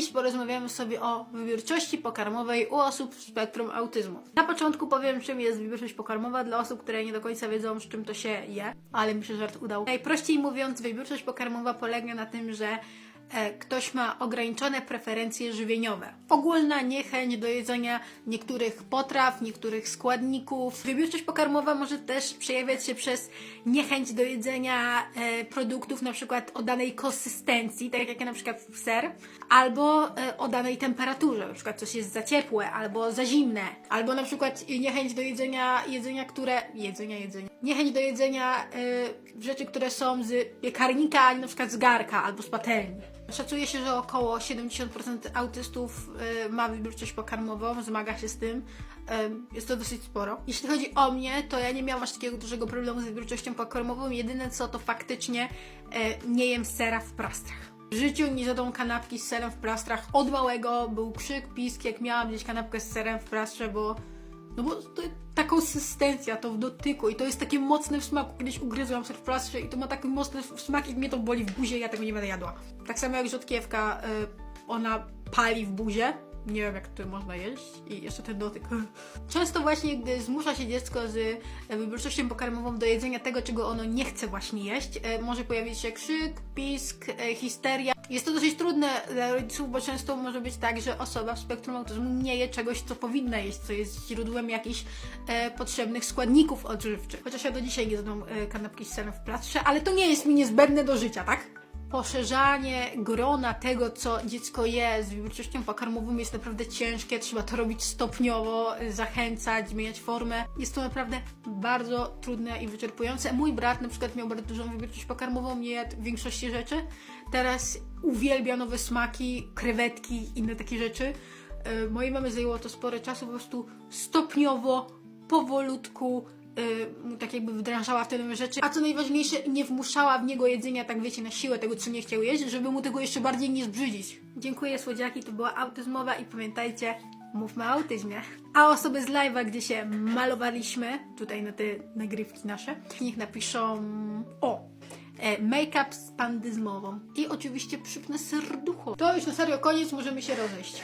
Dziś porozmawiamy sobie o wybiórczości pokarmowej u osób w spektrum autyzmu. Na początku powiem, czym jest wybiórczość pokarmowa dla osób, które nie do końca wiedzą, z czym to się je, ale mi się żart udał. Najprościej mówiąc, wybiórczość pokarmowa polega na tym, że ktoś ma ograniczone preferencje żywieniowe. Ogólna niechęć do jedzenia niektórych potraw, niektórych składników. Wybiórczość pokarmowa może też przejawiać się przez niechęć do jedzenia e, produktów na przykład o danej konsystencji, tak jak na przykład ser, albo e, o danej temperaturze, na przykład coś jest za ciepłe, albo za zimne, albo na przykład niechęć do jedzenia, jedzenia, które, jedzenia, jedzenia, niechęć do jedzenia e, rzeczy, które są z piekarnika, a na przykład z garka albo z patelni. Szacuje się, że około 70% autystów e, ma wybiórczość pokarmową, zmaga się z tym. E, Jest to dosyć sporo. Jeśli chodzi o mnie, to ja nie miałam aż takiego dużego problemu z wybiórczością pokarmową. Jedyne co to faktycznie e, nie jem sera w plastrach. W życiu nie zjadłam kanapki z serem w plastrach. Od małego był krzyk, pisk, jak miałam gdzieś kanapkę z serem w plastrze, bo no bo to, ta konsystencja, to w dotyku i to jest takie mocne w smaku. Kiedyś ugryzłam ser w plastrze i to ma taki mocny smak i mnie to boli w buzie, ja tego nie będę jadła. Tak samo jak rzodkiewka, y, ona pali w buzie. Nie wiem, jak to można jeść. I jeszcze ten dotyk. Często właśnie, gdy zmusza się dziecko z e, wybiórczością pokarmową do jedzenia tego, czego ono nie chce właśnie jeść, e, może pojawić się krzyk, pisk, histeria. Jest to dosyć trudne dla rodziców, bo często może być tak, że osoba w spektrum autyzmu nie je czegoś, co powinna jeść, co jest źródłem jakichś e, potrzebnych składników odżywczych. Chociaż ja do dzisiaj zjadłam e, kanapki z serem w plastrze, ale to nie jest mi niezbędne do życia, tak? Poszerzanie grona tego, co dziecko je z wybiórczością pokarmową jest naprawdę ciężkie. Trzeba to robić stopniowo, zachęcać, zmieniać formę. Jest to naprawdę bardzo trudne i wyczerpujące. Mój brat na przykład miał bardzo dużą wybiórczość pokarmową, nie jadł większości rzeczy. Teraz uwielbia nowe smaki, krewetki, inne takie rzeczy. Yy, Mojej mamy zajęło to sporo czasu, po prostu stopniowo, powolutku yy, tak jakby wdrażała w te nowe rzeczy, a co najważniejsze, nie wmuszała w niego jedzenia, tak wiecie, na siłę tego, co nie chciał jeść, żeby mu tego jeszcze bardziej nie zbrzydzić. Dziękuję słodziaki, to była autyzmowa i pamiętajcie, mówmy o autyzmie. A osoby z live'a, gdzie się malowaliśmy, tutaj na te nagrywki nasze, niech napiszą o e, make-up z pandyzmową i oczywiście przypnę serducho. To już na serio koniec, możemy się rozejść.